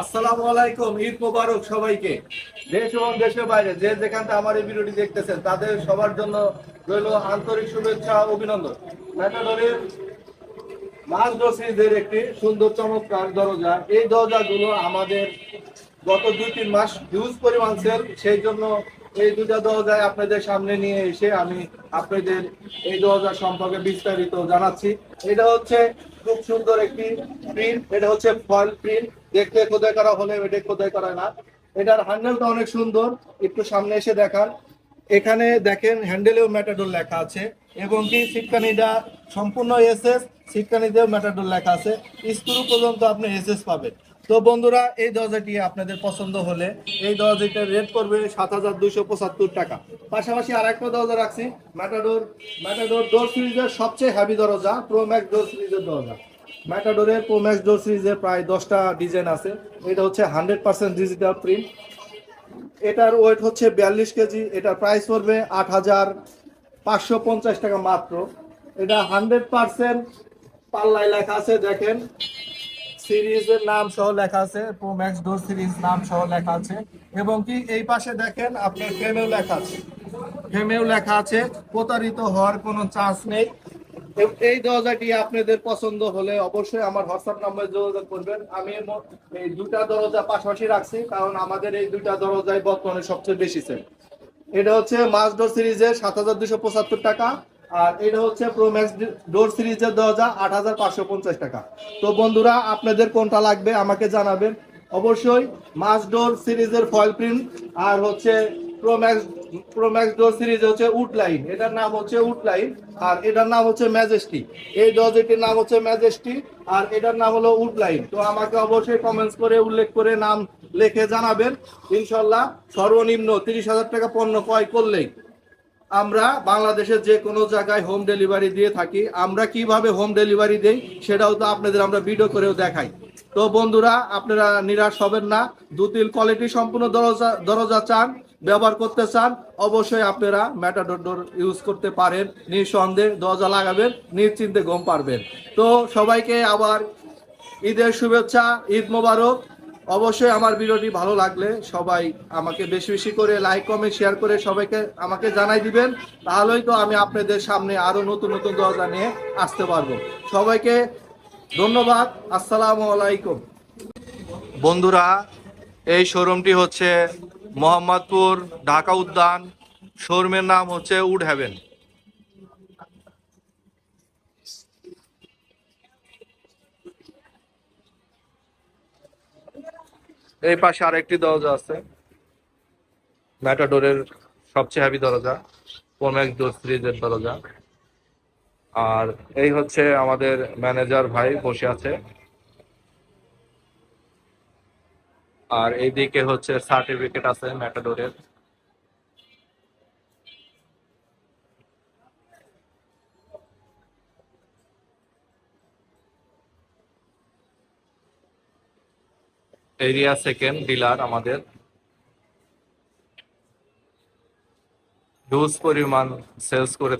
আসসালামু আলাইকুম মোবারক সবাইকে। বাইরে যে আমার এই দেখতেছেন, তাদের সবার জন্য আন্তরিক শুভেচ্ছা অভিনন্দন। একটি সুন্দর চমৎকার দরজা। এই দরজাগুলো আমাদের গত দুই, তিন মাস হিউজ পরিমাণ সেল সেই জন্য এই দুটা দরজায় আপনাদের সামনে নিয়ে এসে আমি আপনাদের এই দরজা সম্পর্কে বিস্তারিত জানাচ্ছি। এটা হচ্ছে খুব সুন্দর একটি প্রিন্ট এটা হচ্ছে ফয়েল প্রিন্ট দেখতে খোদাই করা হলে এটা খোদাই করা না। এটার হ্যান্ডেলটা অনেক সুন্দর, একটু সামনে এসে দেখান। এখানে দেখেন হ্যান্ডেলেও ম্যাটাডোর লেখা আছে এবং কি সিটকানিটা সম্পূর্ণ এসএস সিটকানিতেও ম্যাটাডোর লেখা আছে। স্ক্রু পর্যন্ত আপনি এসএস পাবেন। তো বন্ধুরা, এই দরজাটি আপনাদের পছন্দ হলে এই দরজাটির রেট করবে সাত হাজার দুশো পঁচাত্তর টাকা। পাশাপাশি আর একটা দরজা রাখছি ম্যাটাডোর ম্যাটাডোর ডোর সিরিজের সবচেয়ে হ্যাভি দরজা প্রো ম্যাক্স ডোর সিরিজের দরজা। ম্যাটাডোরের প্রো ম্যাক্স ডোর সিরিজের প্রায় দশটা ডিজাইন আছে। এটা হচ্ছে হান্ড্রেড পার্সেন্ট ডিজিটাল প্রিন্ট এটার ওয়েট হচ্ছে বিয়াল্লিশ কেজি, এটার প্রাইস পড়বে আট হাজার পাঁচশো পঞ্চাশ টাকা মাত্র। এটা হান্ড্রেড পার্সেন্ট পাল্লায় লেখা আছে, দেখেন। সিরিজের নাম সহ লেখা আছে প্রো ম্যাক্স ডোর সিরিজ নাম সহ লেখা আছে। এবং কি এই পাশে দেখেন আপনার ফ্রেমেও লেখা আছে। ফ্রেমেও লেখা আছে, প্রতারিত হওয়ার কোনো চান্স নেই। এই দরজাটি আপনাদের পছন্দ হলে অবশ্যই আমার হোয়াটসঅ্যাপ নাম্বারে যোগাযোগ করবেন। আমি এই দুটা দরজা পাশাপাশি রাখছি, কারণ আমাদের এই দুটা দরজাই বর্তমানে সবচেয়ে বেশি সেল এটা হচ্ছে মাস ডোর সিরিজের সাত হাজার দুশো পঁচাত্তর টাকা। আর এটা হচ্ছে প্রো ম্যাক্স ডোর সিরিজের দরজা, আট হাজার পাঁচশো পঞ্চাশ টাকা। তো বন্ধুরা, আপনাদের কোনটা লাগবে আমাকে জানাবেন। অবশ্যই মাস ডোর সিরিজের ফয়েল প্রিন্ট আর হচ্ছে ডোর সিরিজ হচ্ছে উড লাইন এটার নাম হচ্ছে উড লাইন আর এটার নাম হচ্ছে ম্যাজেস্টি এই নাম হচ্ছে ম্যাজেস্টি আর এটার নাম হলো উড লাইন তো আমাকে অবশ্যই করে, উল্লেখ করে নাম লিখে জানাবেন। ইনশাল্লাহ সর্বনিম্ন তিরিশ হাজার টাকা পণ্য ক্রয় করলেই আমরা বাংলাদেশের যে কোনো জায়গায় হোম ডেলিভারি দিয়ে থাকি। আমরা কীভাবে হোম ডেলিভারি দেই সেটাও তো আপনাদের আমরা ভিডিও করেও দেখাই। তো বন্ধুরা, আপনারা নিরাশ হবেন না। দু তিন কোয়ালিটি সম্পূর্ণ দরজা দরজা চান, ব্যবহার করতে চান, অবশ্যই আপনারা ম্যাটাডোর ডোর ইউজ করতে পারেন। নিঃসন্দেহে দরজা লাগাবেন, নিশ্চিন্তে ঘুম পারবেন তো সবাইকে আবার ঈদের শুভেচ্ছা, ঈদ মোবারক। অবশ্যই আমার ভিডিওটি ভালো লাগলে সবাই আমাকে বেশি বেশি করে লাইক কমেন্ট শেয়ার করে সবাইকে আমাকে জানাই দিবেন। তাহলেই তো আমি আপনাদের সামনে আরও নতুন নতুন দরজা নিয়ে আসতে পারব। সবাইকে ধন্যবাদ। আসসালামু আলাইকুম। বন্ধুরা, এই শোরুমটি হচ্ছে মোহাম্মদপুর ঢাকা উদ্যান। শোরুমের নাম হচ্ছে উড হ্যাভেন। এই পাশে আরেকটি দরজা আছে। ম্যাটাডোরের সবচেয়ে হ্যাভি দরজা পোম্যাক্স ডোর সিরিজের দরজা। আর এই হচ্ছে আমাদের ম্যানেজার ভাই বসে আছে। আর এইদিকে হচ্ছে সার্টিফিকেট আছে ম্যাটাডোরের এরিয়া সেকেন্ড ডিলার আমাদের। হিউজ পরিমাণ সেলস করে